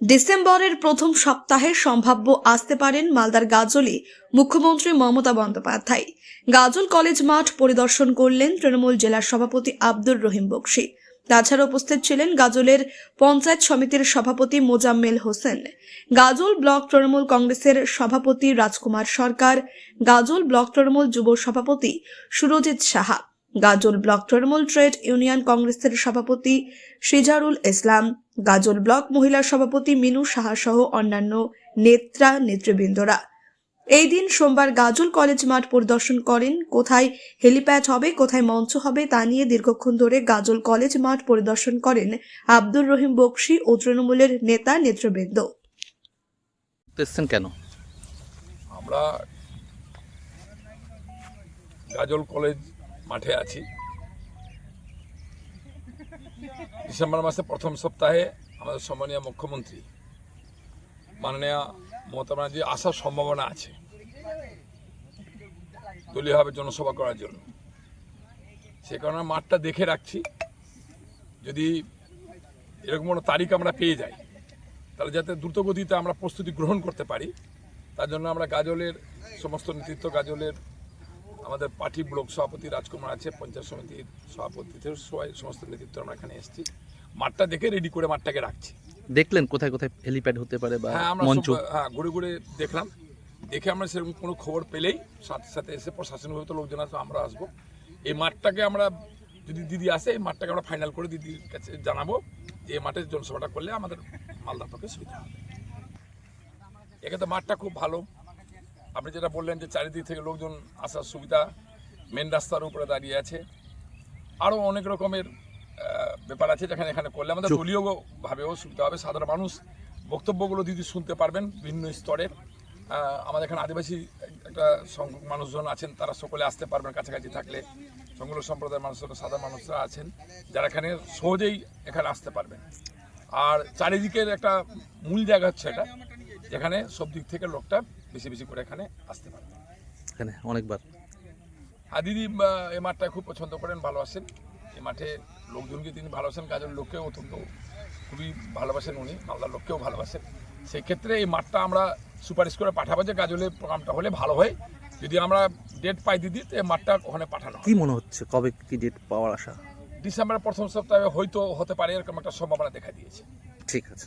ডিসেম্বরের প্রথম সপ্তাহে সম্ভাব্য আসতে পারেন মালদার গাজলে মুখ্যমন্ত্রী মমতা বন্দ্যোপাধ্যায়। গাজল কলেজ মাঠ পরিদর্শন করলেন তৃণমূল জেলার সভাপতি আব্দুর রহিম বক্সি। তাছাড়া উপস্থিত ছিলেন গাজলের পঞ্চায়েত সমিতির সভাপতি মোজাম্মেল হোসেন। গাজল ব্লক তৃণমূল কংগ্রেসের সভাপতি রাজকুমার সরকার। গাজল ব্লক তৃণমূল যুব সভাপতি সুরজিৎ সাহা। গাজল ব্লক তৃণমূল ট্রেড ইউনিয়ন কংগ্রেসের সভাপতি সিজারুল ইসলাম গাজল ব্লক মহিলা সভাপতি মিনু সাহা সহ অন্যান্য নেত্রা নেতৃবৃন্দরা। এই দিন সোমবার গাজল কলেজ মাঠ পরিদর্শন করেন। কোথায় হেলিপ্যাড হবে কোথায় মঞ্চ হবে তা নিয়ে দীর্ঘক্ষণ ধরে গাজল কলেজ মাঠ পরিদর্শন করেন আব্দুর রহিম বক্সি ও তৃণমূলের নেতা নেতৃবৃন্দ। কেন? আমরা গাজল কলেজ মাঠে আছি। ডিসেম্বর মাসে প্রথম সপ্তাহে আমাদের সম্মানীয় মুখ্যমন্ত্রী মাননীয় মমতা ব্যানার্জি আসার সম্ভাবনা আছে। দলীয়ভাবে জনসভা করার জন্য। সে কারণে মাঠটা দেখে রাখছি। যদি এরকম কোনো তারিখ আমরা পেয়ে যাই, তাহলে যাতে দ্রুতগতিতে আমরা প্রস্তুতি গ্রহণ করতে পারি, তার জন্য আমরা গাজলের, সমস্ত নেতৃত্ব গাজলের আমাদের পার্টি ব্লক সভাপতি রাজকুমার আছে পঞ্চায়েত সমিতির সভাপতি সবাই সমস্ত নেতৃত্ব আমরা এখানে এসেছি। মাঠটা দেখে রেডি করে মাঠটাকে রাখছি। দেখলেন কোথায় কোথায় হেলিপ্যাড হতে পারে বা হ্যাঁ আমরা মঞ্চ? হ্যাঁ ঘুরে ঘুরে দেখলাম। দেখে আমরা সেরকম কোনো খবর পেলেই সাথে সাথে এসে প্রশাসনিক তো লোকজন আসবে আমরা আসব। এই মাঠটাকে আমরা যদি দিদি আসে এই মাঠটাকে আমরা ফাইনাল করে দিদির কাছে জানাব যে এই মাঠে জনসভাটা করলে আমাদের মালদার পক্ষে সুবিধা হবে। এখানে মাঠটা খুব ভালো। আপনি যেটা বললেন যে চারিদিক থেকে লোকজন আসার সুবিধা মেন রাস্তার উপরে দাঁড়িয়ে আছে। আরও অনেক রকমের ব্যাপার আছে যেখানে এখানে করলে আমাদের চুপ। দলীয় ভাবেও সুবিধা হবে। সাধারণ মানুষ বক্তব্যগুলো দিদি শুনতে পারবেন বিভিন্ন স্তরের আমাদের এখানে আদিবাসী একটা সংখ্যক মানুষজন আছেন তারা সকলে আসতে পারবেন কাছাকাছি থাকলে। সংখ্যক সম্প্রদায়ের মানুষরা সাধারণ মানুষরা আছেন যারা এখানে সহজেই এখানে আসতে পারবেন। আর চারিদিকের একটা মূল জায়গা হচ্ছে এটা যেখানে সব দিক থেকে লোকটা বেশি বেশি করে এখানে আসতে পারবে এখানে অনেকবার। আর দিদি আহ, এই মাঠটা খুব পছন্দ করেন ভালোবাসেন এই মাঠে লোকজনকে তিনি ভালোবাসেন কাজের লোককেও অত্যন্ত খুবই ভালোবাসেন উনি মালদার লোককেও ভালোবাসেন। সেই ক্ষেত্রে এই মাঠটা আমরা সুপারিশ করে পাঠাবো যে গাজলের প্রোগ্রামটা হলে ভালো হয়। যদি আমরা ডেট পাই দিদি তো এই মাঠটা ওখানে পাঠানো হয়। কি মনে হচ্ছে? কবে কি ডেট পাওয়ার আশা? ডিসেম্বরের প্রথম সপ্তাহে হয়তো হতে পারে এরকম একটা সম্ভাবনা দেখা দিয়েছে। ঠিক আছে।